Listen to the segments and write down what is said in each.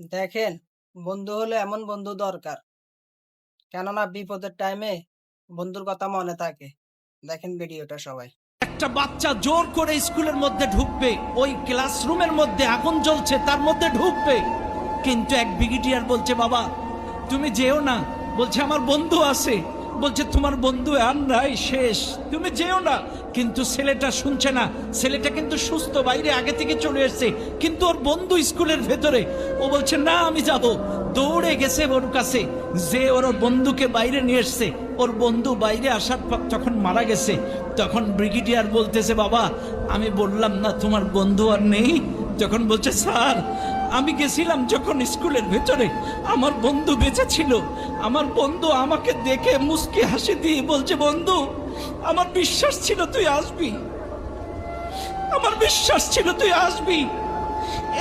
দেখেন, বন্ধু হলে এমন বন্ধু দরকার। কেননা বিপদের টাইমে বন্ধুর কথা মনে থাকে। দেখেন ভিডিওটা সবাই। একটা বাচ্চা জোর করে স্কুলের মধ্যে ঢুকবে, ওই ক্লাসরুমের মধ্যে আগুন জ্বলছে, তার মধ্যে ঢুকবে। কিন্তু এক বিগিটিয়ার বলছে, বাবা, তুমি যেও না। বলছে, আমার বন্ধু আছে। বলছে, তোমার বন্ধু আর নাই শেষ। তুমি যেও না। কিন্তু ছেলেটা শুনছে না। ছেলেটা কিন্তু সুস্থ, বাইরে আগে থেকে চলে এসেছে। কিন্তু ওর বন্ধু স্কুলের ভেতরে, ও বলছে, না, আমি যাব। দৌড়ে গেছে ওর কাছে। যে ওর বন্ধুকে বাইরে নিয়ে এসছে, ওর বন্ধু বাইরে আসার পর যখন মারা গেছে, তখন ব্রিগেডিয়ার বলতেছে, বাবা, আমি বললাম না, তোমার বন্ধু আর নেই। যখন বলছে, স্যার আমি গেছিলাম যখন স্কুলের ভেতরে। আমার বন্ধু বেঁচে ছিল আমার বন্ধু আমাকে দেখে মুস্কি হাসি দিয়ে বলছে, বন্ধু, আমার বিশ্বাস ছিল তুই আসবি। আমার বিশ্বাস ছিল তুই আসবি।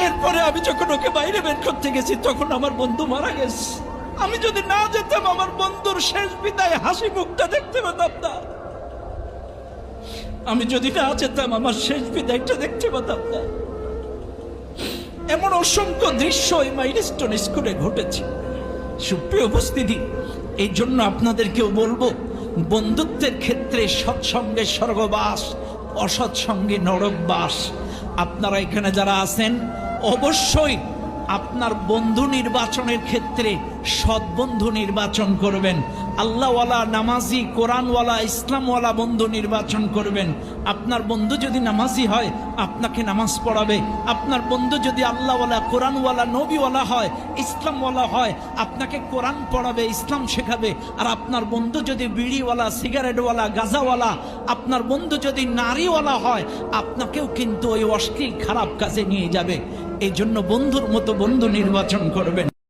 এরপরে আমি যখন ওকে বাইরে বের করতে গেছি, তখন আমার বন্ধু মারা গেছে। আমি যদি না যেতাম, আমার বন্ধুর শেষ বিদায় হাসি মুখটা দেখতে পেতাম না। আমি যদি না যেতাম, আমার শেষ বিদায়টা দেখতে পেতাম না। এমন অসংখ্য দৃশ্য এই মাইলস্টোন স্কুলে ঘটেছে। সুপ্রিয় উপস্থিতি, এই জন্য আপনাদেরকেও বলব, বন্ধুত্বের ক্ষেত্রে সৎসঙ্গে স্বর্গবাস, অসৎসঙ্গে নরকবাস। আপনারা এখানে যারা আছেন, অবশ্যই আপনার বন্ধু নির্বাচনের ক্ষেত্রে সৎ বন্ধু নির্বাচন করবেন। আল্লাহওয়ালা নামাজি, কোরআনওয়ালা, ইসলামওয়ালা বন্ধু নির্বাচন করবেন। আপনার বন্ধু যদি নামাজি হয়, আপনাকে নামাজ পড়াবে। আপনার বন্ধু যদি আল্লাহওয়ালা, কোরআনওয়ালা, নবীওয়ালা হয়, ইসলামওয়ালা হয়, আপনাকে কোরআন পড়াবে, ইসলাম শেখাবে। আর আপনার বন্ধু যদি বিড়িওয়ালা, সিগারেটওয়ালা, গাজাওয়ালা, আপনার বন্ধু যদি নারীওয়ালা হয়, আপনাকেও কিন্তু ওই অশ্লীল, খারাপ কাজে নিয়ে যাবে। এই জন্য বন্ধুর মতো বন্ধু নির্বাচন করবেন।